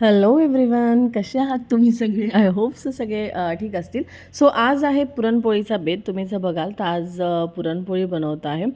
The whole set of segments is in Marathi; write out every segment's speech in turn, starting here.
हॅलो एव्हरीवन कसे आहात तुम्ही सगळे? आय होप्स सगळे ठीक असतील. सो आज आहे पुरणपोळीचा बेत. तुम्ही जर बघाल तर आज पुरणपोळी बनवत आहे.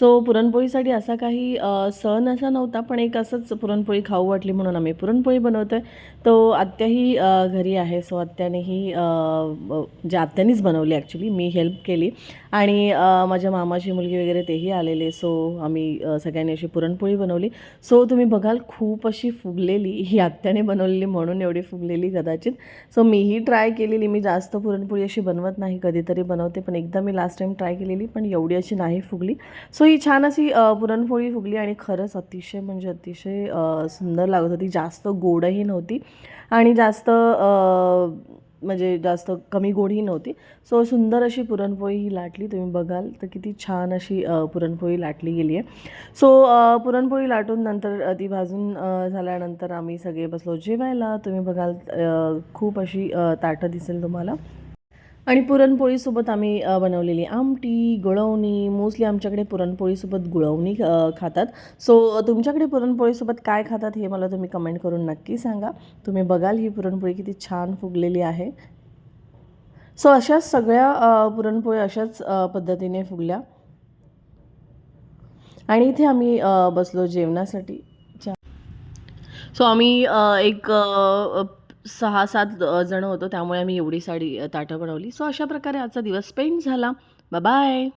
सो पुरणपोळीसाठी असा काही सण असा नव्हता पण एक असंच पुरणपोळी खाऊ वाटली म्हणून आम्ही पुरणपोळी बनवतो आहे तो आत्याही घरी आहे. सो आत्यानेही म्हणजे आत्यानीच बनवली ॲक्च्युली मी हेल्प केली. आणि माझ्या मामाची मुलगी वगैरे तेही आलेले. सो आम्ही सगळ्यांनी अशी पुरणपोळी बनवली. सो तुम्ही बघाल खूप अशी फुगलेली ही आत्याने बनवलेली म्हणून एवढी फुगलेली कदाचित. सो मीही ट्राय केलेली. मी जास्त पुरणपोळी अशी बनवत नाही कधीतरी बनवते पण एकदा मी लास्ट टाईम ट्राय केलेली पण एवढी अशी नाही फुगली. सो ही छान अशी पुरणपोळी फुगली आणि खरंच अतिशय म्हणजे अतिशय सुंदर लागत होती. जास्त गोडही नव्हती आणि जास्त म्हणजे जास्त कमी गोडही नव्हती. सो सुंदर अशी पुरणपोळी ही लाटली तुम्ही बघाल. तर किती छान अशी पुरणपोळी लाटली गेली आहे. सो पुरणपोळी लाटून नंतर ती भाजून झाल्यानंतर आम्ही सगळे बसलो. जेवायला तुम्ही बघाल खूप अशी ताटं दिसेल तुम्हाला. आणि पुरणपोळीसोबत आम्ही बनवलेली आमटी गुळवणी मोस्टली आमच्याकडे पुरणपोळीसोबत गुळवणी खातात. सो तुमच्याकडे पुरणपोळीसोबत काय खातात हे मला तुम्ही कमेंट करून नक्की सांगा. तुम्ही बघाल ही पुरणपोळी किती छान फुगलेली आहे. सो अशाच सगळ्या पुरणपोळी अशाच पद्धतीने फुगल्या. आणि इथे आम्ही बसलो जेवणासाठी. सो आम्ही एक सहा सात जणं होतो त्यामुळे आम्ही एवढी साडी ताटं बनवली. सो अशा प्रकारे आजचा दिवस स्पेंड झाला. बाय